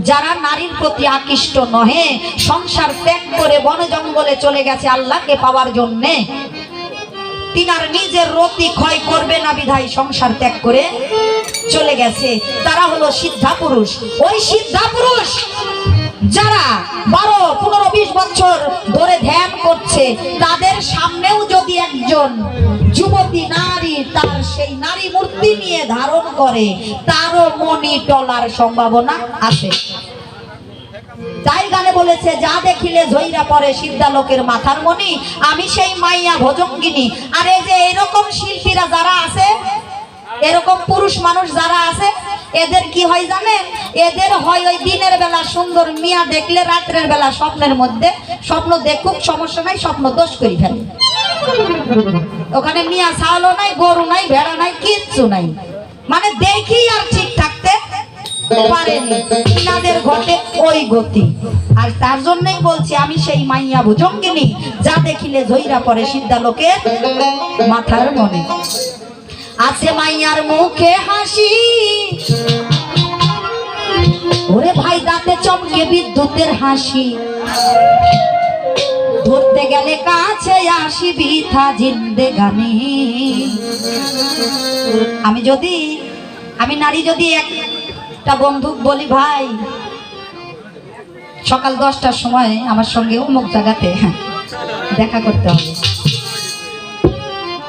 যারা নারীর প্রতি আকৃষ্ট নহে, সংসার ত্যাগ করে বন জঙ্গলে চলে গেছে আল্লাহকে পাওয়ার জন্যে তিনার নিজের রতি ক্ষয় করবে না বিধায় সংসার ত্যাগ করে চলে গেছে। তারা হলো সিদ্ধা পুরুষ। ওই সিদ্ধা পুরুষ যারা বারো, পনেরো, বিশ বছর ধরে ধ্যান করছে, তাদের সামনেও যদি একজন যুবতী নারী তার সেই নারী মূর্তি নিয়ে ধারণ করে, তারও মনি টলার সম্ভাবনা আছে। তাই গানে বলেছে, যা দেখিলে ঝইরা পড়ে সিদ্ধা লোকের মাথার মনি আমি সেই মাইয়া ভজঙ্গিনী। আর এই যে এরকম শিল্পীরা যারা আছে, এরকম পুরুষ মানুষ যারা আছে এদের কি হয় জানেন? এদের হয় ওই দিনের বেলা সুন্দর মিয়া দেখলে রাত্রের বেলা স্বপ্নের মধ্যে স্বপ্ন দেখুক, সমস্যা নাই, স্বপ্ন দোষ করি ফেলে। ওখানে মিয়া ছাওয়ালও নাই, গরু নাই, ভেড়া নাই, কিচ্ছু নাই। মানে দেখি আর ঠিক থাকতে পারেনি। ইনাদের ঘটে ওই গতি। আর তার জন্যই বলছি, আমি সেই মাইয়া ভুজঙ্গিনী যা দেখিলে ঝইরা পড়ে সিদ্ধা লোকের মাথার মনে। আছে মাইয়ার মুখে হাসি ওরে ভাই, দাঁতে চমকে বিদ্যুতের হাসি। ধরতে গেলে কাছে আসি বিথা জিন্দে গানি আমি যদি, আমি নারী যদি একটা বন্ধু বলি, ভাই, সকাল দশটার সময় আমার সঙ্গে অমুক জায়গাতে দেখা করতে হবে।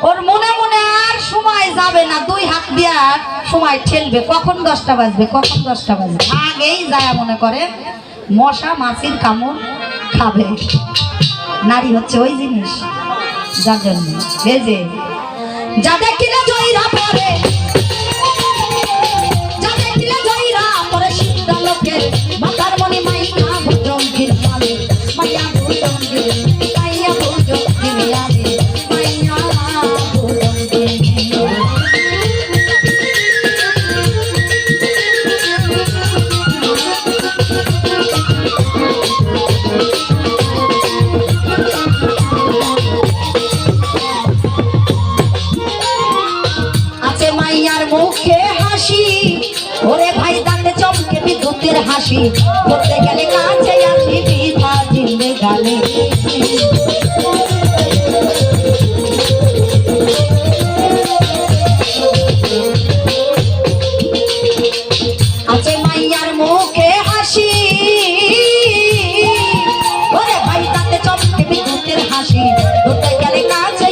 ওর মনে মনে আর সময় যাবে না, দুই হাত দিয়া সময় ঠেলবে, কখন দশটা বাজবে, কখন দশটা বাজবে? আগেই যায় মনে করে, মশা মাছির কামড় খাবে। নারী হচ্ছে ওই জিনিস, যার জন্য। যাদের যা দেখিলে জয়রা বিদ্যুতের হাসি বলতে গেলে কাছে আসি বিধা জিন্দে গালে। আছে মুখে হাসি। ওরে ভাই দাঁতে চমকে বিদ্যুতের হাসি। বলতে গেলে কাছে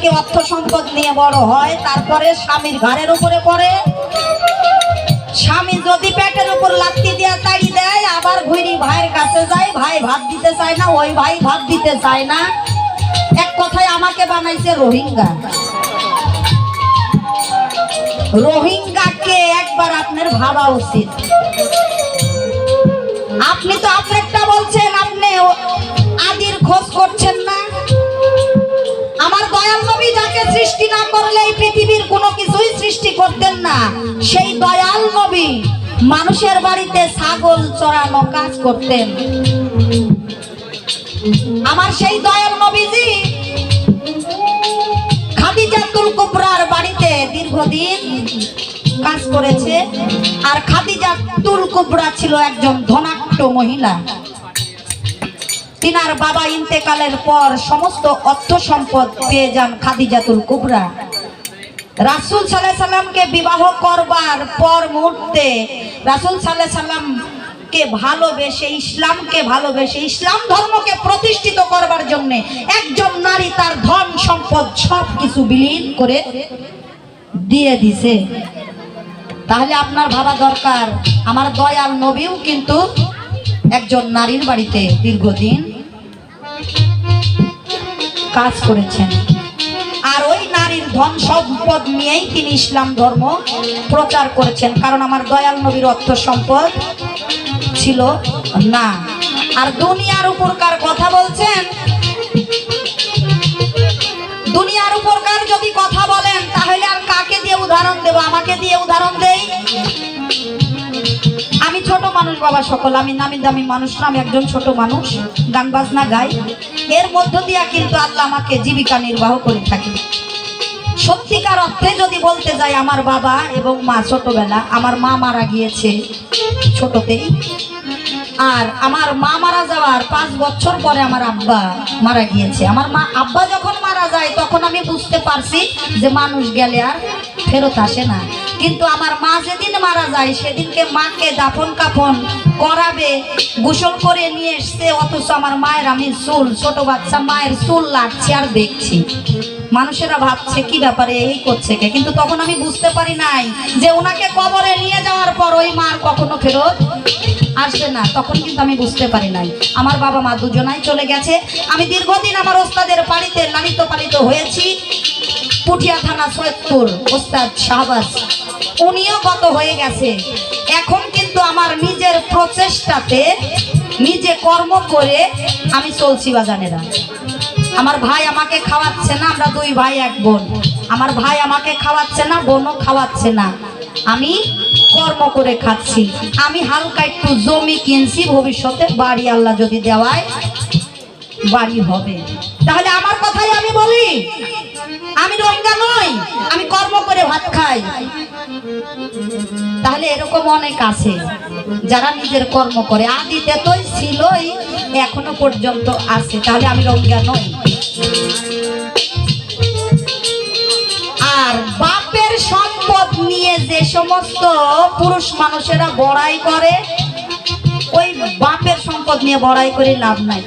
থেকে অর্থ সম্পদ নিয়ে বড় হয়, তারপরে স্বামীর ঘাড়ের উপরে পড়ে। স্বামী যদি পেটের উপর লাত্তি দিয়ে তাড়ি দেয়, আবার ঘুরি ভাইয়ের কাছে যায়, ভাই ভাত দিতে চায় না, ওই ভাই ভাত দিতে চায় না। এক কথায় আমাকে বানাইছে রোহিঙ্গা। রোহিঙ্গাকে একবার আপনার ভাবা উচিত। আপনি তো আপনারটা বলছেন, আপনি আদির খোঁজ করছেন না। আমার দয়াল নবী যাকে সৃষ্টি না করলে এই পৃথিবীর কোনো কিছুই সৃষ্টি করতেন না। সেই দয়াল নবী মানুষের বাড়িতে ছাগল চড়ানো কাজ করতেন। আমার সেই দয়াল নবীজি খাদিজাতুল কুবরার বাড়িতে দীর্ঘদিন কাজ করেছে। আর খাদিজা তুল কুবরা ছিল একজন ধনাঢ্য মহিলা। তিনার বাবা ইন্তেকালের পর সমস্ত অর্থ সম্পদ পেয়ে যান খাদিজাতুল কুবরা। রাসুল সাল্লাহ সাল্লামকে বিবাহ করবার পর মুহূর্তে রাসুল সাল্লাহ সাল্লাম কে ভালোবেসে, ইসলামকে ভালোবেসে, ইসলাম ধর্মকে প্রতিষ্ঠিত করবার জন্য একজন নারী তার ধন সম্পদ সব কিছু বিলীন করে দিয়ে দিছে। তাহলে আপনার ভাবা দরকার, আমার দয়াল নবীও কিন্তু একজন নারীর বাড়িতে দীর্ঘদিন কাজ করেছেন। আর ওই নারীর ধন সম্পদ নিয়েই তিনি ইসলাম ধর্ম প্রচার করেছেন। কারণ আমার দয়াল নবীর অর্থ সম্পদ ছিল না। আর দুনিয়ার উপরকার কথা বলছেন? দুনিয়ার উপরকার যদি কথা বলেন, তাহলে আর কাকে দিয়ে উদাহরণ দেব? আমাকে দিয়ে উদাহরণ দেই। মানুষ বাবা সকল, আমি নামি দামি মানুষ না আমি একজন ছোট মানুষ, গান বাজনা গাই। এর মধ্য দিয়া কিন্তু আল্লাহ আমাকে জীবিকা নির্বাহ করে থাকি। সত্যিকার অর্থে যদি বলতে যাই, আমার বাবা এবং মা ছোটবেলা, আমার মা মারা গিয়েছে ছোটতেই। আর আমার মা মারা যাওয়ার পাঁচ বছর পরে আমার আব্বা মারা গিয়েছে। আমার মা, আব্বা যখন মারা যায়, তখন আমি বুঝতে পারছি যে মানুষ গেলে আর ফেরত আসে না। কিন্তু আমার মা যেদিন মারা যায়, সেদিনকে মাকে দাফন কাফন করাবে, গোসল করে নিয়ে এসছে, অথচ আমার মায়ের আমি চুল, ছোট বাচ্চা, মায়ের চুল লাগছে আর দেখছি। মানুষেরা ভাবছে, কি ব্যাপারে এই করছে কে? কিন্তু তখন আমি বুঝতে পারি নাই যে ওনাকে কবরে নিয়ে যাওয়ার পর ওই মার কখনো ফেরত আসবে না। তখন কিন্তু আমি বুঝতে পারি নাই। আমার বাবা মা দুজনাই চলে গেছে। আমি দীর্ঘদিন আমার ওস্তাদের বাড়িতে লালিত পালিত হয়েছি। পুঠিয়া থানা সৈয়দপুর, ওস্তাদ শাহবাজ। উনিও গত হয়ে গেছে। এখন কিন্তু আমার নিজের প্রচেষ্টাতে নিজে কর্ম করে আমি চলছি বাজানেরা আমার ভাই আমাকে খাওয়াচ্ছে না, আমরা দুই ভাই এক বোন। আমার ভাই আমাকে খাওয়াচ্ছে না, বোনও খাওয়াচ্ছে না। আমি কর্ম করে খাচ্ছি। আমি হালকা একটু জমি কিনছি, ভবিষ্যতে বাড়ি আল্লাহ যদি দেওয়ায় বাড়ি হবে। তাহলে আমার কথাই আমি বলি। আমি রোহিঙ্গা নই, আমি কর্ম করে ভাত খাই। তাহলে এরকম অনেক আছে, যারা নিজের কর্ম করে। আদিতে তো ছিলই, এখনও পর্যন্ত আছে। তাহলে আমি রোহিঙ্গা নই। আর বাপের সম্পদ নিয়ে যে সমস্ত পুরুষ মানুষেরা বড়াই করে, ওই বাপের সম্পদ নিয়ে বড়াই করে লাভ নাই।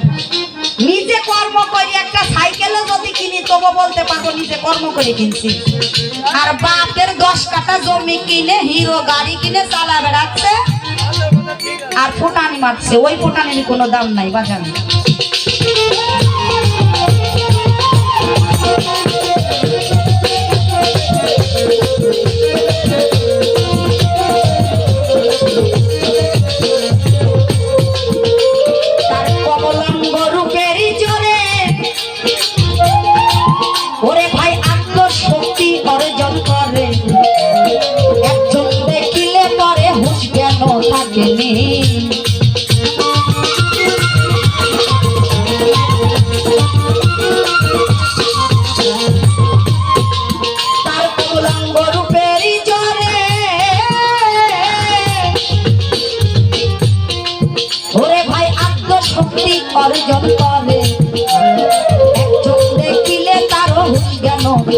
নিজে কর্ম করি, একটা সাইকেলও যদি কিনি, তবু বলতে পারব নিজে কর্ম করে কিনছি। আর বাপের দশ কাটা জমি কিনে, হিরো গাড়ি কিনে, চালা বেড়াচ্ছে। আর ফুটানি মারছে, ওই ফুটানির কোনো দাম নাই, বাজারে। ওরে ভাই আত্মশক্তি অর্জন করে একজন দেখিলে পরে হুশ জ্ঞান থাকেনি অর্জন করে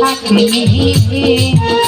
দেখিলে